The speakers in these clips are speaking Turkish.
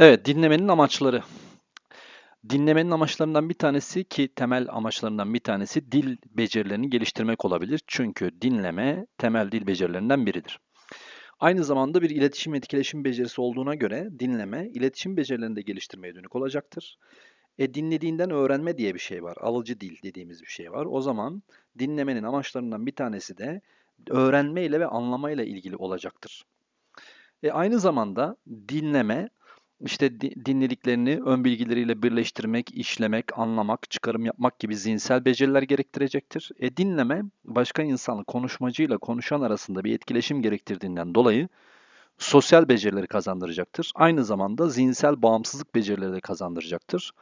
Evet, dinlemenin amaçları. Dinlemenin amaçlarından bir tanesi ki temel amaçlarından bir tanesi dil becerilerini geliştirmek olabilir. Çünkü dinleme temel dil becerilerinden biridir. Aynı zamanda bir iletişim etkileşim becerisi olduğuna göre dinleme iletişim becerilerini de geliştirmeye dönük olacaktır. E dinlediğinden öğrenme diye bir şey var. Alıcı dil dediğimiz bir şey var. O zaman dinlemenin amaçlarından bir tanesi de öğrenme ile ve anlama ile ilgili olacaktır. E aynı zamanda dinleme işte di- dinlediklerini ön bilgileriyle birleştirmek, işlemek, anlamak, çıkarım yapmak gibi zihinsel beceriler gerektirecektir. E dinleme başka insanla konuşmacıyla konuşan arasında bir etkileşim gerektirdiğinden dolayı sosyal becerileri kazandıracaktır. Aynı zamanda zihinsel bağımsızlık becerileri de kazandıracaktır.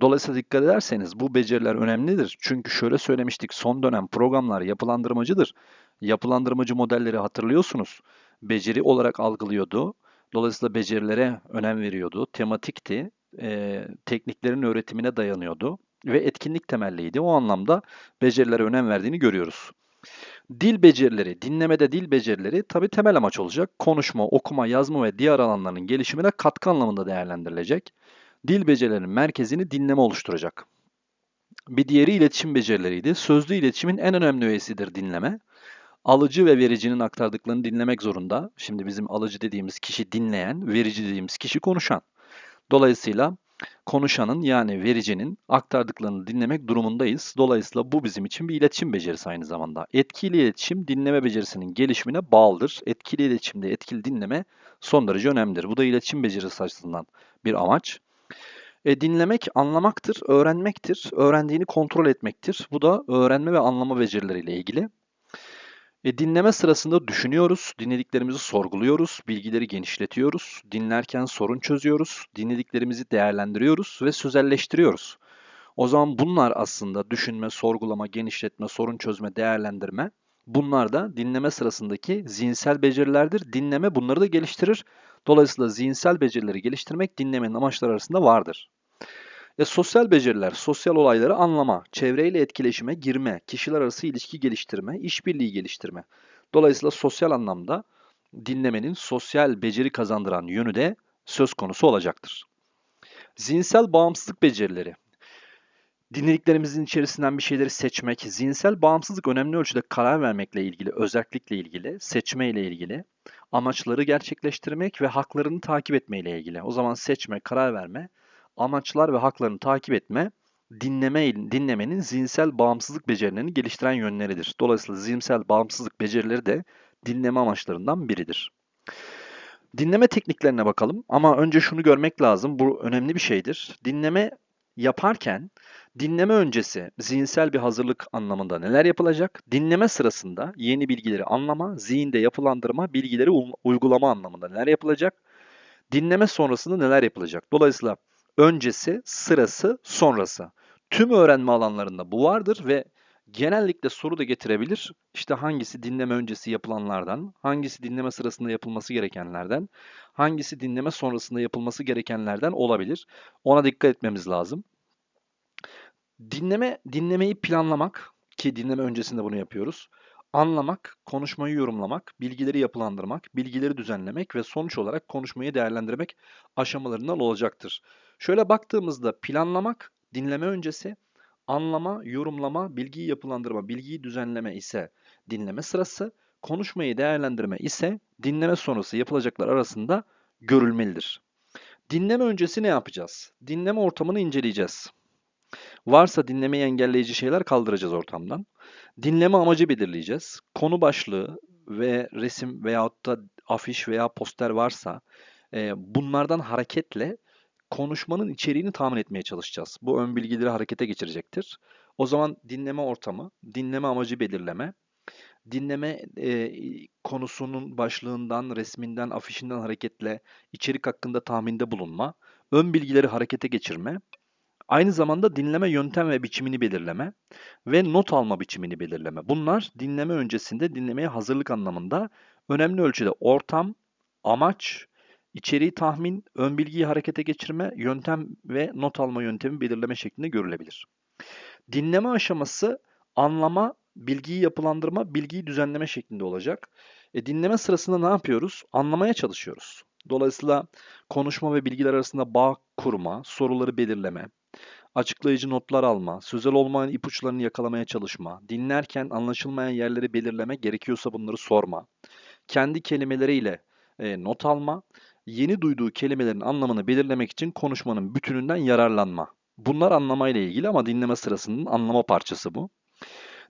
Dolayısıyla dikkat ederseniz bu beceriler önemlidir. Çünkü şöyle söylemiştik son dönem programlar yapılandırmacıdır. Yapılandırmacı modelleri hatırlıyorsunuz. Beceri olarak algılıyordu. Dolayısıyla becerilere önem veriyordu. Tematikti. e, tekniklerin öğretimine dayanıyordu. Ve etkinlik temelliydi. O anlamda becerilere önem verdiğini görüyoruz. Dil becerileri, dinlemede dil becerileri tabii temel amaç olacak. Konuşma, okuma, yazma ve diğer alanların gelişimine katkı anlamında değerlendirilecek. Dil becerilerinin merkezini dinleme oluşturacak. Bir diğeri iletişim becerileriydi. Sözlü iletişimin en önemli öğesidir dinleme. Alıcı ve vericinin aktardıklarını dinlemek zorunda. Şimdi bizim alıcı dediğimiz kişi dinleyen, verici dediğimiz kişi konuşan. Dolayısıyla konuşanın yani vericinin aktardıklarını dinlemek durumundayız. Dolayısıyla bu bizim için bir iletişim becerisi aynı zamanda. Etkili iletişim dinleme becerisinin gelişimine bağlıdır. Etkili iletişimde etkili dinleme son derece önemlidir. Bu da iletişim becerisi açısından bir amaç. E, dinlemek anlamaktır, öğrenmektir. Öğrendiğini kontrol etmektir. Bu da öğrenme ve anlama becerileriyle ilgili. E, dinleme sırasında düşünüyoruz, dinlediklerimizi sorguluyoruz, bilgileri genişletiyoruz, dinlerken sorun çözüyoruz, dinlediklerimizi değerlendiriyoruz ve sözelleştiriyoruz. O zaman bunlar aslında düşünme, sorgulama, genişletme, sorun çözme, değerlendirme. Bunlar da dinleme sırasındaki zihinsel becerilerdir. Dinleme bunları da geliştirir. Dolayısıyla zihinsel becerileri geliştirmek dinlemenin amaçları arasında vardır. E, sosyal beceriler, sosyal olayları anlama, çevreyle etkileşime girme, kişiler arası ilişki geliştirme, işbirliği geliştirme. Dolayısıyla sosyal anlamda dinlemenin sosyal beceri kazandıran yönü de söz konusu olacaktır. Zihinsel bağımsızlık becerileri. Dinlediklerimizin içerisinden bir şeyleri seçmek, zihinsel bağımsızlık önemli ölçüde karar vermekle ilgili, özellikle ilgili, seçme ile ilgili, amaçları gerçekleştirmek ve haklarını takip etme ile ilgili. O zaman seçme, karar verme, amaçlar ve haklarını takip etme, dinleme, dinlemenin zihinsel bağımsızlık becerilerini geliştiren yönleridir. Dolayısıyla zihinsel bağımsızlık becerileri de dinleme amaçlarından biridir. Dinleme tekniklerine bakalım ama önce şunu görmek lazım. Bu önemli bir şeydir. Dinleme yaparken dinleme öncesi zihinsel bir hazırlık anlamında neler yapılacak? Dinleme sırasında yeni bilgileri anlama, zihinde yapılandırma, bilgileri uygulama anlamında neler yapılacak? Dinleme sonrasında neler yapılacak? Dolayısıyla öncesi, sırası, sonrası. Tüm öğrenme alanlarında bu vardır ve genellikle soru da getirebilir. İşte hangisi dinleme öncesi yapılanlardan, hangisi dinleme sırasında yapılması gerekenlerden, hangisi dinleme sonrasında yapılması gerekenlerden olabilir. Ona dikkat etmemiz lazım. Dinleme, dinlemeyi planlamak ki dinleme öncesinde bunu yapıyoruz. Anlamak, konuşmayı yorumlamak, bilgileri yapılandırmak, bilgileri düzenlemek ve sonuç olarak konuşmayı değerlendirmek aşamalarından olacaktır. Şöyle baktığımızda planlamak, dinleme öncesi, anlama, yorumlama, bilgiyi yapılandırma, bilgiyi düzenleme ise dinleme sırası, konuşmayı değerlendirme ise dinleme sonrası yapılacaklar arasında görülmelidir. Dinleme öncesi ne yapacağız? Dinleme ortamını inceleyeceğiz. Varsa dinlemeyi engelleyici şeyler kaldıracağız ortamdan. Dinleme amacı belirleyeceğiz. Konu başlığı ve resim veyahut da afiş veya poster varsa e, bunlardan hareketle konuşmanın içeriğini tahmin etmeye çalışacağız. Bu ön bilgileri harekete geçirecektir. O zaman dinleme ortamı, dinleme amacı belirleme, dinleme e, konusunun başlığından, resminden, afişinden hareketle içerik hakkında tahminde bulunma, ön bilgileri harekete geçirme, aynı zamanda dinleme yöntem ve biçimini belirleme ve not alma biçimini belirleme. Bunlar dinleme öncesinde dinlemeye hazırlık anlamında önemli ölçüde ortam, amaç, içeriği tahmin, ön bilgiyi harekete geçirme, yöntem ve not alma yöntemi belirleme şeklinde görülebilir. Dinleme aşaması anlama, bilgiyi yapılandırma, bilgiyi düzenleme şeklinde olacak. E, dinleme sırasında ne yapıyoruz? Anlamaya çalışıyoruz. Dolayısıyla konuşma ve bilgiler arasında bağ kurma, soruları belirleme, açıklayıcı notlar alma, sözel olmayan ipuçlarını yakalamaya çalışma, dinlerken anlaşılmayan yerleri belirleme, gerekiyorsa bunları sorma, kendi kelimeleriyle e, not alma, yeni duyduğu kelimelerin anlamını belirlemek için konuşmanın bütününden yararlanma. Bunlar anlamayla ilgili ama dinleme sırasının anlama parçası bu.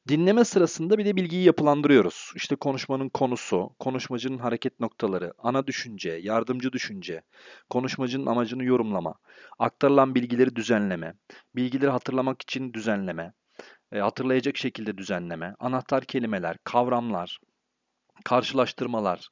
Dinleme sırasında bir de bilgiyi yapılandırıyoruz. İşte konuşmanın konusu, konuşmacının hareket noktaları, ana düşünce, yardımcı düşünce, konuşmacının amacını yorumlama, aktarılan bilgileri düzenleme, bilgileri hatırlamak için düzenleme, e, hatırlayacak şekilde düzenleme, anahtar kelimeler, kavramlar, karşılaştırmalar,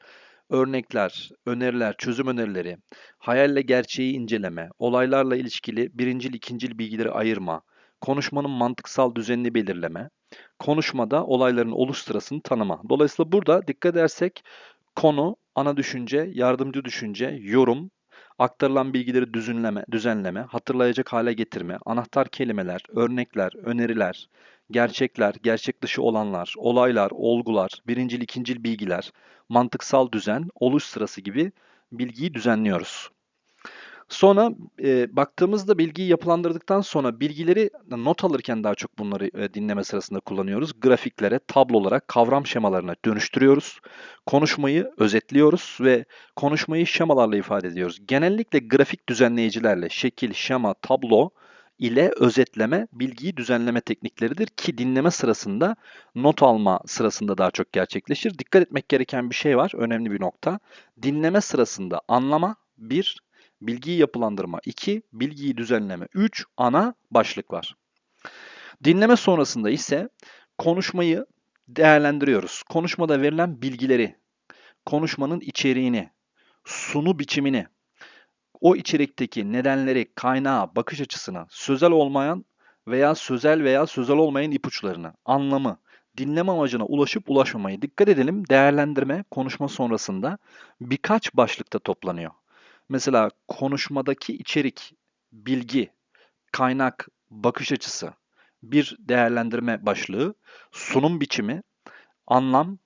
örnekler, öneriler, çözüm önerileri, hayalle gerçeği inceleme, olaylarla ilişkili birincil ikincil bilgileri ayırma, konuşmanın mantıksal düzenini belirleme, konuşmada olayların oluş sırasını tanıma. Dolayısıyla burada dikkat edersek konu, ana düşünce, yardımcı düşünce, yorum, aktarılan bilgileri düzenleme, düzenleme, hatırlayacak hale getirme, anahtar kelimeler, örnekler, öneriler, gerçekler, gerçek dışı olanlar, olaylar, olgular, birincil ikincil bilgiler, mantıksal düzen, oluş sırası gibi bilgiyi düzenliyoruz. Sonra e, baktığımızda bilgiyi yapılandırdıktan sonra bilgileri not alırken daha çok bunları e, dinleme sırasında kullanıyoruz. Grafiklere, tablolara, kavram şemalarına dönüştürüyoruz. Konuşmayı özetliyoruz ve konuşmayı şemalarla ifade ediyoruz. Genellikle grafik düzenleyicilerle şekil, şema, tablo ile özetleme, bilgiyi düzenleme teknikleridir ki dinleme sırasında not alma sırasında daha çok gerçekleşir. Dikkat etmek gereken bir şey var, önemli bir nokta. Dinleme sırasında anlama bir, bilgiyi yapılandırma 2, bilgiyi düzenleme 3 ana başlık var. Dinleme sonrasında ise konuşmayı değerlendiriyoruz. Konuşmada verilen bilgileri, konuşmanın içeriğini, sunu biçimini, o içerikteki nedenleri, kaynağı, bakış açısını, sözel olmayan veya sözel veya sözel olmayan ipuçlarını, anlamı, dinleme amacına ulaşıp ulaşmamayı dikkat edelim. Değerlendirme konuşma sonrasında birkaç başlıkta toplanıyor. Mesela konuşmadaki içerik, bilgi, kaynak, bakış açısı, bir değerlendirme başlığı, sunum biçimi, anlam,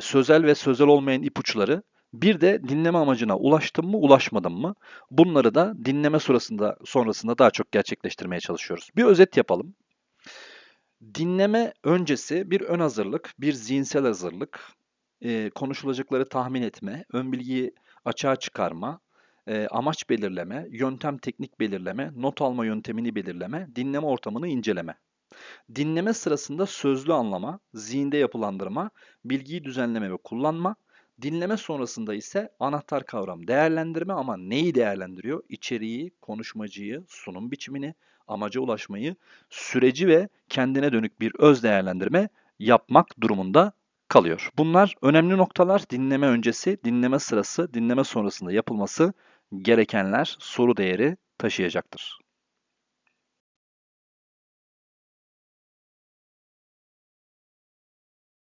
sözel ve sözel olmayan ipuçları, bir de dinleme amacına ulaştım mı, ulaşmadım mı? Bunları da dinleme sonrasında sonrasında daha çok gerçekleştirmeye çalışıyoruz. Bir özet yapalım. Dinleme öncesi bir ön hazırlık, bir zihinsel hazırlık, e, konuşulacakları tahmin etme, ön bilgiyi açığa çıkarma, e, amaç belirleme, yöntem teknik belirleme, not alma yöntemini belirleme, dinleme ortamını inceleme. Dinleme sırasında sözlü anlama, zihinde yapılandırma, bilgiyi düzenleme ve kullanma, dinleme sonrasında ise anahtar kavram değerlendirme ama neyi değerlendiriyor? İçeriği, konuşmacıyı, sunum biçimini, amaca ulaşmayı, süreci ve kendine dönük bir öz değerlendirme yapmak durumunda kalıyor. Bunlar önemli noktalar. Dinleme öncesi, dinleme sırası, dinleme sonrasında yapılması gerekenler soru değeri taşıyacaktır.